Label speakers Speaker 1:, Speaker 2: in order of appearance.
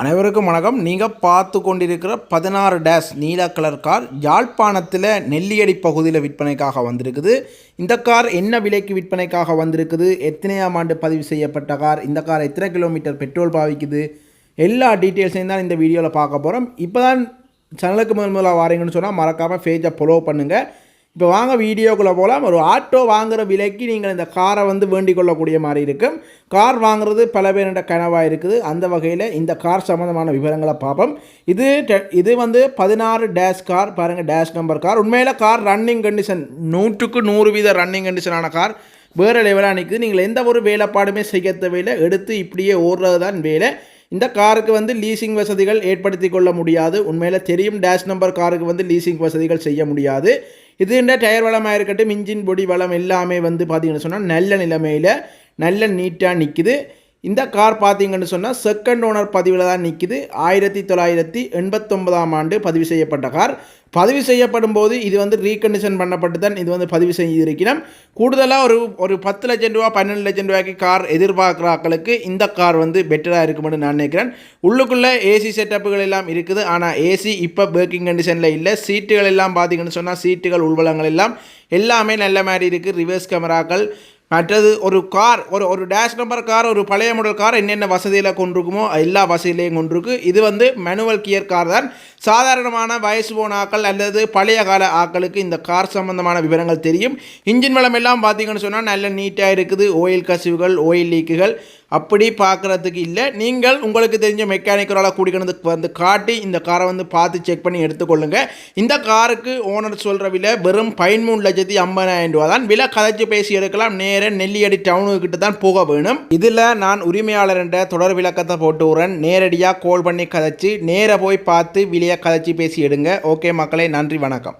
Speaker 1: அனைவருக்கும் வணக்கம். நீங்கள் பார்த்து கொண்டிருக்கிற பதினாறு டேஸ் நீல கலர் கார் யாழ்ப்பாணத்தில் நெல்லியடி பகுதியில் விற்பனைக்காக வந்திருக்குது. இந்த கார் என்ன விலைக்கு விற்பனைக்காக வந்திருக்குது? எத்தனையாம் ஆண்டு பதிவு செய்யப்பட்ட கார் இந்த கார் எத்தனை கிலோமீட்டர் பெட்ரோல் பாவிக்குது? எல்லா டீட்டெயில்ஸையும் தான் இந்த வீடியோவில் பார்க்க போகிறோம் இப்போ தான் சேனலுக்கு முதல் முதலாக வாரீங்கன்னு சொன்னால் மறக்காமல் பேஜை ஃபாலோ பண்ணுங்கள் இப்போ வாங்க வீடியோக்குள்ளே போகலாம். ஒரு ஆட்டோ வாங்குகிற விலைக்கு நீங்கள் இந்த காரை வந்து வேண்டிக் கொள்ளக்கூடிய மாதிரி இருக்கும். கார் வாங்குறது பல பேரோட கனவாக இருக்குது. அந்த வகையில் இந்த கார் சம்மந்தமான விவரங்களை பார்ப்போம். இது டெ- இது வந்து பதினாறு டேஷ் கார் பாருங்கள் டேஷ் நம்பர் கார். உண்மையில் கார் ரன்னிங் கண்டிஷன் நூற்றுக்கு நூறு வீத ரன்னிங் கண்டிஷனான கார். வேறு லெவலாக நிற்குது நீங்கள் எந்த ஒரு வேலைப்பாடுமே செய்ய தேவையில்லை. எடுத்து இப்படியே ஓடுறது தான் வேலை. இந்த காருக்கு வந்து லீசிங் வசதிகள் ஏற்படுத்தி கொள்ள முடியாது. உண்மையில் தெரியும் டேஷ் நம்பர் காருக்கு வந்து லீசிங் வசதிகள் செய்ய முடியாது. இதுன்ற டயர் வளமாக இருக்கட்டும் இன்ஜின் பொடி வளம் எல்லாமே வந்து பார்த்தீங்கன்னு சொன்னால் நல்ல நிலைமையில் நல்ல நீட்டாக நிற்கிது இந்த கார் பார்த்தீங்கன்னு சொன்னால் செகண்ட் ஓனர் பதிவில் தான் நிற்கிது ஆயிரத்தி தொள்ளாயிரத்தி எண்பத்தொன்பதாம் ஆண்டு பதிவு செய்யப்பட்ட கார். பதிவு செய்யப்படும் போது இது வந்து ரீகண்டிஷன் பண்ணப்பட்டு தான் இது வந்து பதிவு செய்திருக்கிறோம். கூடுதலாக ஒரு ஒரு பத்து லட்சம் ரூபா பன்னெண்டு லட்சம் ரூபாய்க்கு கார் எதிர்பார்க்குறாக்களுக்கு இந்த கார் வந்து பெட்டராக இருக்கும்னு நான் நினைக்கிறேன். உள்ளுக்குள்ளே ஏசி செட்டப்புகள் எல்லாம் இருக்குது. ஆனால் ஏசி இப்போ பேக்கிங் கண்டிஷனில் இல்லை. சீட்டுகள் எல்லாம் பார்த்தீங்கன்னு சொன்னால் சீட்டுகள் உள்வளங்கள் எல்லாம் எல்லாமே நல்ல மாதிரி இருக்குது ரிவர்ஸ் கேமராக்கள் மற்றது ஒரு கார் ஒரு ஒரு டேஷ் நம்பர் கார் ஒரு பழைய மாடல் கார் என்னென்ன வசதியில் கொண்டிருக்குமோ எல்லா வசதியிலையும் கொண்டிருக்கு. இது வந்து மேனுவல் கியர் கார் தான். சாதாரணமான வயசு போன ஆக்கள் அல்லது பழைய கால ஆக்களுக்கு இந்த கார் சம்பந்தமான விவரங்கள் தெரியும். இன்ஜின் வளம் எல்லாம் பார்த்தீங்கன்னு சொன்னால் நல்ல நீட்டாக இருக்குது. ஓயில் கசிவுகள் ஓயில் லீக்குகள் அப்படி பார்க்குறதுக்கு இல்லை. நீங்கள் உங்களுக்கு தெரிஞ்ச மெக்கானிக்கரால் கூடிக்கணுது வந்து காட்டி இந்த காரை வந்து பார்த்து செக் பண்ணி எடுத்துக்கொள்ளுங்க இந்த காருக்கு ஓனர் சொல்கிற விலை வெறும் பதிமூணு லட்சத்தி ஐம்பதாயிரம் ரூபா தான். விலை கதைச்சு பேசி எடுக்கலாம். நேர நெல்லியடி டவுனுக்கிட்ட தான் போக வேணும். இதில் நான் உரிமையாளர் என்ற தொடர் விளக்கத்தை போட்டு விடுறேன் நேரடியாக கால் பண்ணி கதைச்சு நேராக போய் பார்த்து விலையை கதைச்சி பேசி எடுங்க. ஓகே மக்களே நன்றி வணக்கம்.